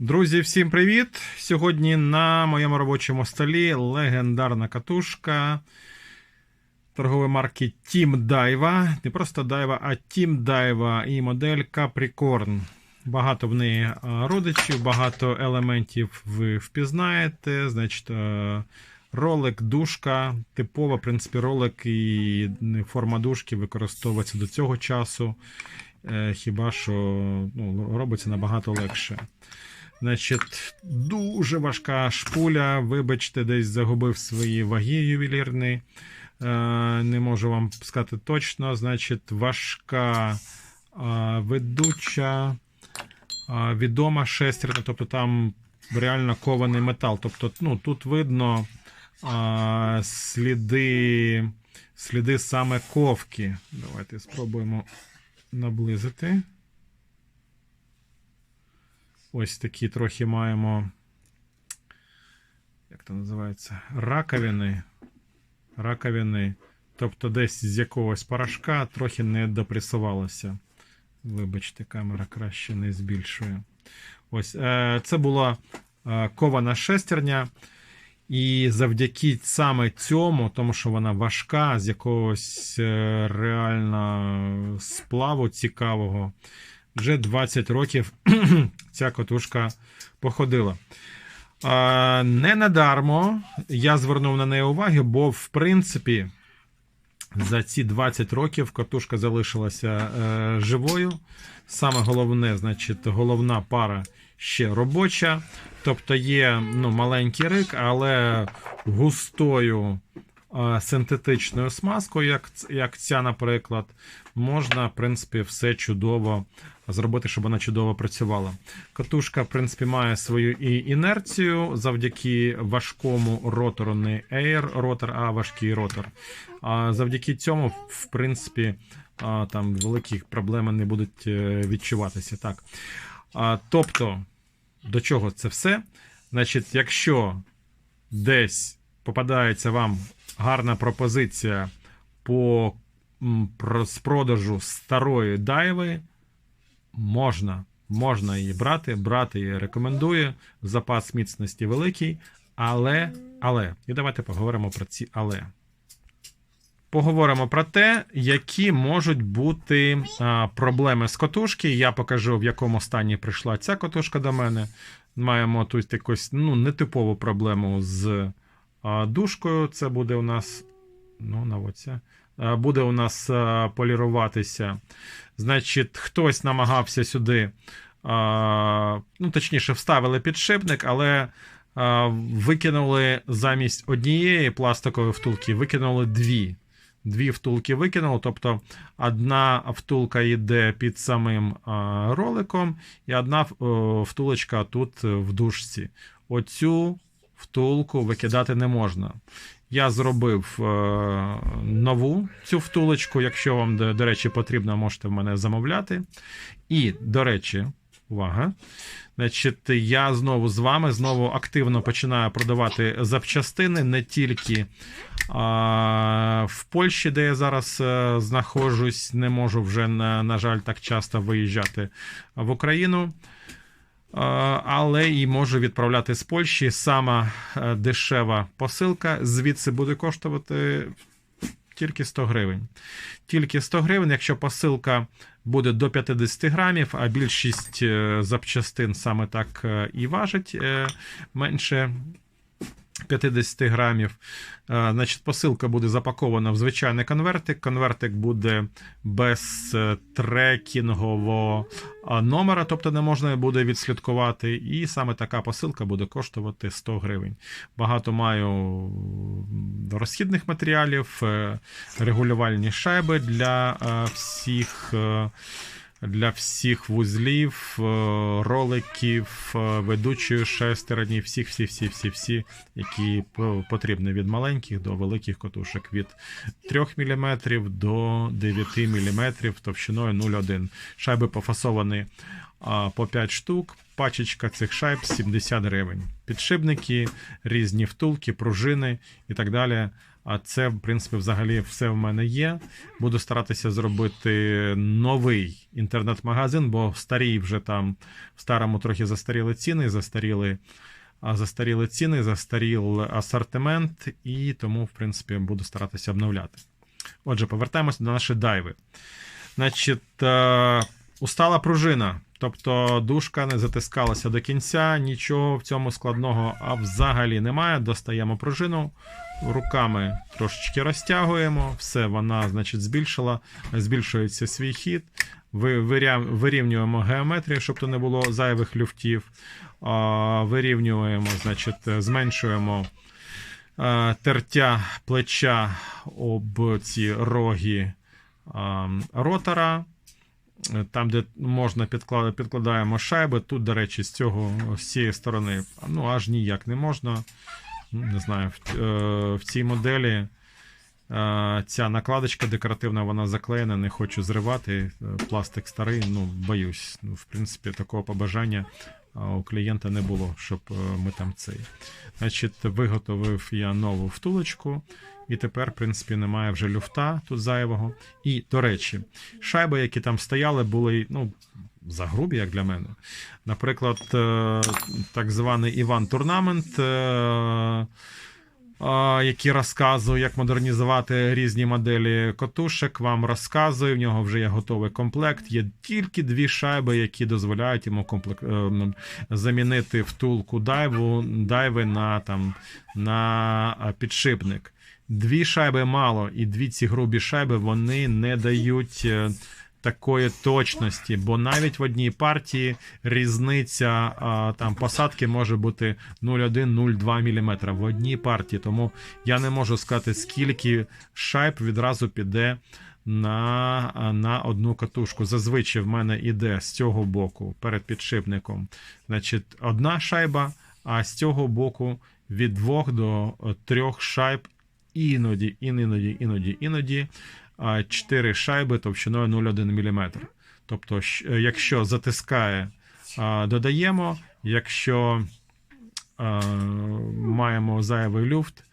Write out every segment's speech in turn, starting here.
Друзі, всім привіт! Сьогодні на моєму робочому столі легендарна катушка торгової марки Team Daiwa. Не просто Daiwa, а Team Daiwa і модель Capricorn. Багато в неї е, родичів, багато елементів ви впізнаєте. Значить, е, ролик, дужка, типова, в принципі, ролик і форма дужки використовується до цього часу. Е, Хіба що ну, робиться набагато легше. Значить, дуже важка шпуля. Вибачте, десь загубив свої ваги ювелірні. Е, Не можу вам сказати точно. Значить, важка е, ведуча, е, відома шестерня, тобто там реально кований метал. Тобто, ну, тут видно сліди, сліди саме ковки. Давайте спробуємо наблизити. Ось такі трохи маємо. Як це називається? Раковини. Раковини. Тобто десь з якогось порошка трохи не допресувалося. Вибачте, камера краще не збільшує. Ось. е, Це була е, кована шестерня. І завдяки саме цьому, тому що вона важка, з якогось е, реально сплаву цікавого, вже 20 років ця котушка походила. Не надармо я звернув на неї увагу, бо, в принципі, за ці 20 років катушка залишилася е, живою. Саме головне, значить, головна пара ще робоча. Тобто є ну, маленький рик, але густою синтетичною смазкою, як, як ця, наприклад, можна, в принципі, все чудово зробити, щоб вона чудово працювала. Катушка, в принципі, має свою і інерцію завдяки важкому ротору, не Air ротор, а важкий ротор. А завдяки цьому, в принципі, там великих проблем не будуть е, відчуватися. Так. Тобто, до чого це все? Значить, якщо десь попадається вам гарна пропозиція по з продажу старої дайви, можна можна її брати, брати її рекомендую. Запас міцності великий, але, але, і давайте поговоримо про ці але. Поговоримо про те, які можуть бути а, проблеми з котушки. Я покажу, в якому стані прийшла ця котушка до мене. Маємо тут якусь ну, нетипову проблему з а, дужкою. Це буде у нас. Ну, наводься. Буде у нас поліруватися. Значить, хтось намагався сюди, ну, точніше, вставили підшипник, але викинули замість однієї пластикової втулки, викинули дві. Дві втулки викинули, тобто одна втулка йде під самим роликом, і одна втулочка тут в дужці. Оцю втулку викидати не можна. Я зробив е, нову цю втулочку. Якщо вам, до, до речі, потрібно, можете в мене замовляти. І, до речі, увага. Значить, Я знову з вами знову активно починаю продавати запчастини не тільки а, в Польщі, де я зараз а, е, знаходжусь, не можу вже, на, на жаль, так часто виїжджати в Україну але і може відправляти з Польщі. Сама е, дешева посилка звідси буде коштувати тільки 100 гривень. Тільки 100 гривень, якщо посилка буде до 50 грамів, а більшість е, запчастин саме так е, і важить менше 50 грамів. Значить, Посилка буде запакована в звичайний конвертик. Конвертик буде без е, трекінгового номера, тобто не можна буде відслідкувати. І саме така посилка буде коштувати 100 гривень. Багато маю розхідних матеріалів, е, регулювальні шайби для е, всіх для всіх вузлів, е, роликів, е, ведучої шестерні, всіх, всі, всі, всі, всі, які потрібні від маленьких до великих котушок, від 3 мм до 9 мм товщиною 0,1. Шайби пофасовані по 5 штук. Пачечка цих шайб 70 гривень. Підшипники, різні втулки, пружини і так далі. А це, в принципі, взагалі все в мене є. Буду старатися зробити новий інтернет-магазин, бо старі вже там в старому трохи застаріли ціни, застаріли, застаріли ціни, застаріл асортимент, і тому, в принципі, буду старатися обновляти. Отже, повертаємося до нашої дайви. Значить, е, устала пружина. Тобто дужка не затискалася до кінця, нічого в цьому складного а взагалі немає. Достаємо пружину, руками трошечки розтягуємо, все, вона, значить, збільшила, збільшується свій хід. Вирівнюємо геометрію, щоб то не було зайвих люфтів. Вирівнюємо, значить, зменшуємо е, тертя плеча об ці роги ротора. Е, Там, де можна підкладати, підкладаємо шайби. Тут, до речі, з цього з цієї сторони ну, аж ніяк не можна. Ну, Не знаю, в, е, в цій моделі е, ця накладочка декоративна, вона заклеєна, не хочу зривати. Пластик старий, ну, боюсь. Ну, в принципі, такого побажання у клієнта не було, щоб ми там цей. Значить, виготовив я нову втулочку. І тепер, в принципі, немає вже люфта тут зайвого. І, до речі, шайби, які там стояли, були ну, загрубі, як для мене. Наприклад, е, так званий Іван Турнамент, е, а, який розказує, як модернізувати різні моделі котушек, вам розказує. В нього вже є готовий комплект. Є тільки дві шайби, які дозволяють йому комплект, е, замінити втулку дайву, дайви на, там, на підшипник. Дві шайби мало, і дві ці грубі шайби вони не дають е, такої точності, бо навіть в одній партії різниця а, там посадки може бути 0,1-0,2 мм в одній партії. Тому я не можу сказати, скільки шайб відразу піде на, на одну катушку. Зазвичай в мене іде з цього боку перед підшипником. Значить, одна шайба, а з цього боку від двох до трьох шайб іноді, іноді, іноді, іноді 4 шайби товщиною 0,1 мм. Тобто, е, якщо затискає, додаємо, якщо маємо зайвий люфт,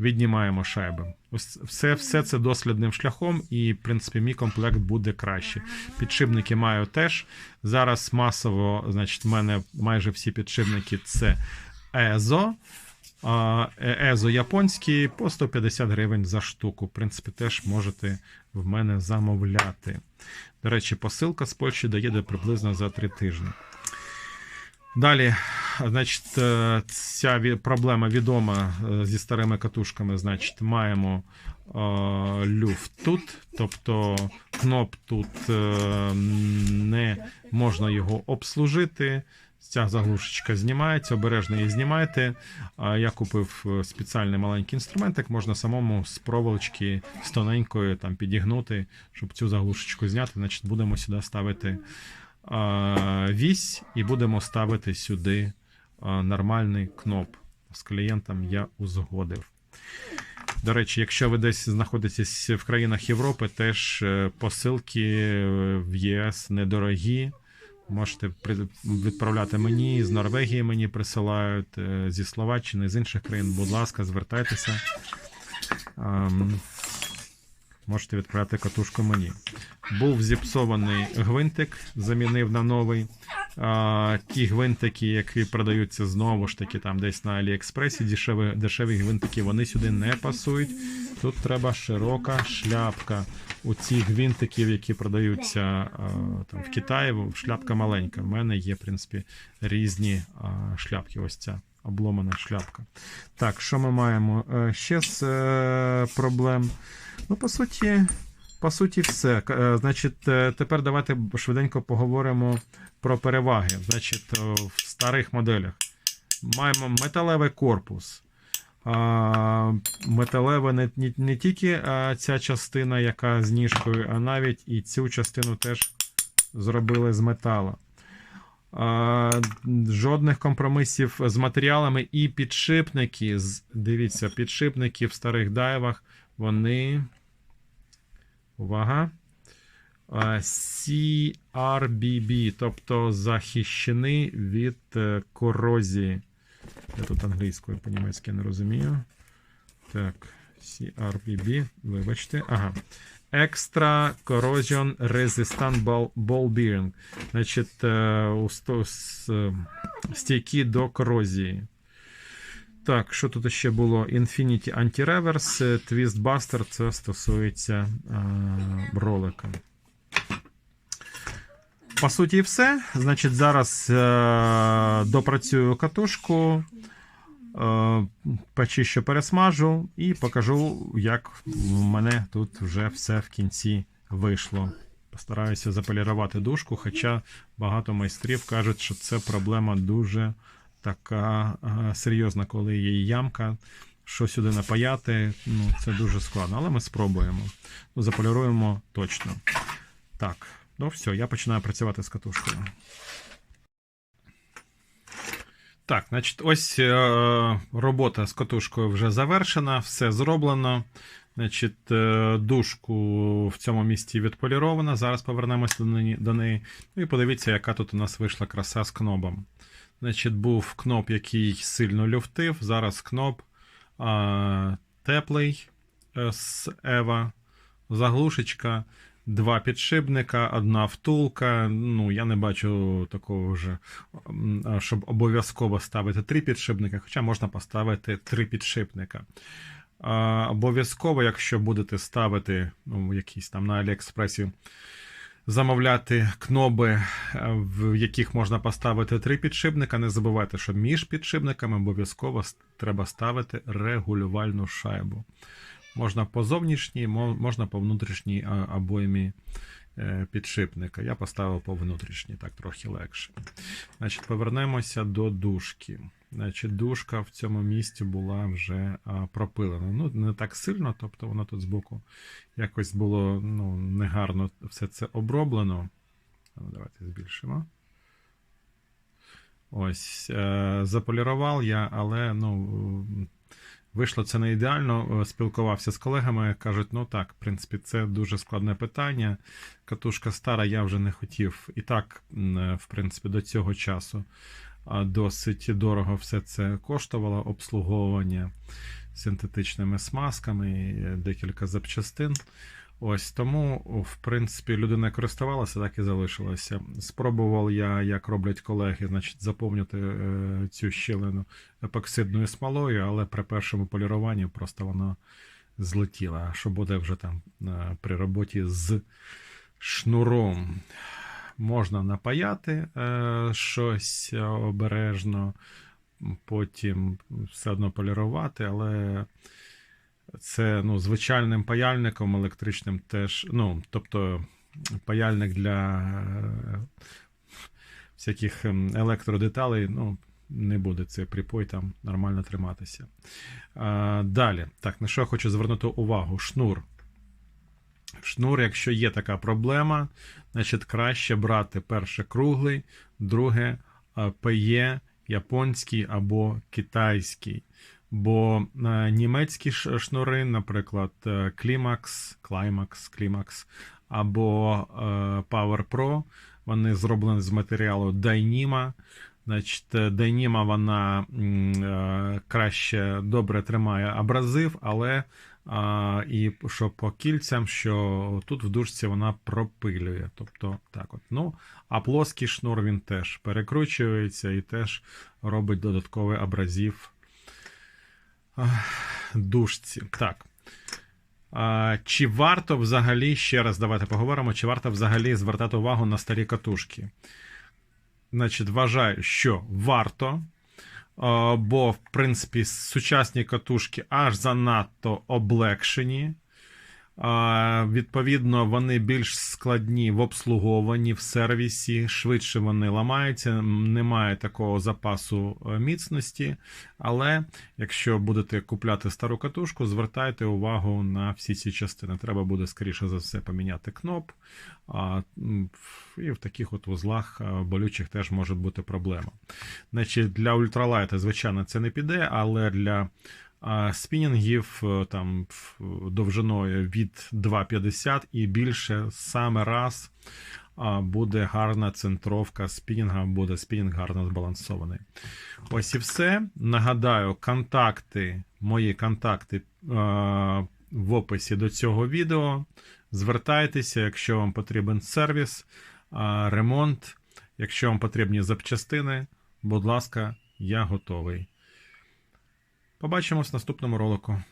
віднімаємо шайби. Все, все це дослідним шляхом, і, в принципі, мій комплект буде краще. Підшипники маю теж. Зараз масово, значить, в мене майже всі підшипники це ЕЗО. Е- Езо японський по 150 гривень за штуку. В принципі, теж можете в мене замовляти. До речі, посилка з Польщі доїде приблизно за 3 тижні. Далі, значить, е, ця проблема відома е, зі старими катушками. Значить, маємо е, люфт тут, тобто кноп тут е, не можна його обслужити. Ця заглушечка знімається, обережно її знімайте. Я купив е, спеціальний маленький інструментик, можна самому з проволочки з тоненькою там підігнути, щоб цю заглушечку зняти. Значить, будемо сюди ставити вісь і будемо ставити сюди нормальний кноп. З клієнтом я узгодив. До речі, якщо ви десь знаходитесь в країнах Європи, теж е, посилки е, в єС недорогі. Можете відправляти мені з Норвегії мені присилають е, зі Словаччини, з інших країн. Будь ласка, звертайтеся. Ем, Можете відправляти катушку мені. Був зіпсований гвинтик, замінив на новий. Ті гвинтики, які продаються знову ж таки там десь на Аліекспресі, дешеві, дешеві гвинтики, вони сюди не пасують. Тут треба широка шляпка. У цих гвинтиків, які продаються там, в Китаї, шляпка маленька. В мене є, в принципі, різні шляпки. Ось ця обломана шляпка. Так, що ми маємо Е, ще з е, проблем? Ну, по суті, по суті, все. Е, Значить, тепер давайте швиденько поговоримо про переваги. Значить, в старих моделях маємо металевий корпус. А, металеве не, не, не тільки ця частина, яка з ніжкою, а навіть і цю частину теж зробили з метала. А, жодних компромісів з матеріалами і підшипники. Дивіться, підшипники в старих дайвах, вони. Увага. CRBB, тобто захищений від е, корозії. Я тут англійською по-німецьки не розумію. Так, CRBB, вибачте. Ага. Extra Corrosion Resistant Ball, ball Bearing. Значить, е, усто- е, стійкі до корозії. Так, що тут ще було? Infinity Anti-Reverse, е, Twist Buster, це стосується е, ролика. По суті, все. Значить, зараз е, допрацюю катушку, е, почищу, пересмажу і покажу, як в мене тут вже все в кінці вийшло. Постараюся заполірувати дужку, хоча багато майстрів кажуть, що це проблема дуже така е, серйозна, коли є ямка. Що сюди напаяти, ну це дуже складно, але ми спробуємо. Ну, заполіруємо точно. Так, ну все, я починаю працювати з катушкою. Так, значить, ось е, робота з катушкою вже завершена, все зроблено. Значить, е, дужку в цьому місці відполірована. Зараз повернемося до неї. Ну і подивіться, яка тут у нас вийшла краса з кнобом. Значить, був кноп, який сильно люфтив. Зараз кноп а, теплий е, з Ева, заглушечка, два підшипника, одна втулка. Ну, я не бачу такого вже, щоб обов'язково ставити три підшипника, хоча можна поставити три підшипника. Обов'язково, якщо будете ставити ну, якісь там на Аліекспресі, замовляти кноби, е, в яких можна поставити три підшипника. Не забувайте, що між підшипниками обов'язково треба ставити регулювальну шайбу. Можна по зовнішній, можна по внутрішній обоймі е, підшипника. Я поставив по внутрішній, так трохи легше. Значить, повернемося до дужки. Значить, дужка в цьому місці була вже пропилена. Ну, не так сильно, тобто вона тут збоку якось було ну, негарно все це оброблено. Ну, Давайте збільшимо. Ось, е, заполірував я, але ну, вийшло це не ідеально. Е, Спілкувався з колегами, кажуть, ну так, в принципі, це дуже складне питання. Катушка стара, я вже не хотів. І так, е, в принципі, до цього часу досить дорого все це коштувало, обслуговування синтетичними смазками, декілька запчастин. Ось тому, в принципі, людина користувалася, так і залишилася. Спробував я, як роблять колеги, значить, заповнити е, цю щілину епоксидною смолою, але при першому поліруванні просто вона злетіла. А що буде вже там е, при роботі з шнуром? Можна напаяти е, щось обережно, потім все одно полірувати, але це ну, звичайним паяльником електричним теж. Ну, тобто паяльник для е, всяких ем, електродеталей, ну, не буде цей припой там нормально триматися. А, далі, так, на що я хочу звернути увагу? Шнур. Шнур, якщо є така проблема, значить краще брати перше круглий, друге а, ПЕ, японський або китайський. Бо е, німецькі шнури, наприклад, Climax, Climax, Climax або е, Power Pro, вони зроблені з матеріалу Dyneema. Значить, е, Dyneema вона краще добре тримає абразив, але і що по кільцям, що тут в дужці вона пропилює. Тобто, так от. Ну, а плоский шнур він теж перекручується і теж робить додатковий абразив дужці. Так. Чи варто взагалі, ще раз давайте поговоримо, чи варто взагалі звертати увагу на старі катушки? Значить, вважаю, що варто. Бо, в принципі, сучасні катушки аж занадто облегшені. Відповідно, вони більш складні в обслуговуванні, в сервісі, швидше вони ламаються, немає такого запасу е, міцності. Але якщо будете купляти стару катушку, звертайте увагу на всі ці частини. Треба буде, скоріше за все, поміняти кноп. І в таких от вузлах е, болючих теж може бути проблема. Значить, для ультралайта, звичайно, це не піде, але для а, спінінгів е, там довжиною від 2,50 і більше саме раз буде гарна центровка спінінга, буде спінінг гарно збалансований. Ось і все. Нагадаю, контакти, мої контакти е, в описі до цього відео. Звертайтеся, якщо вам потрібен сервіс, е, ремонт, якщо вам потрібні запчастини, будь ласка, я готовий. Побачимось в наступному ролику.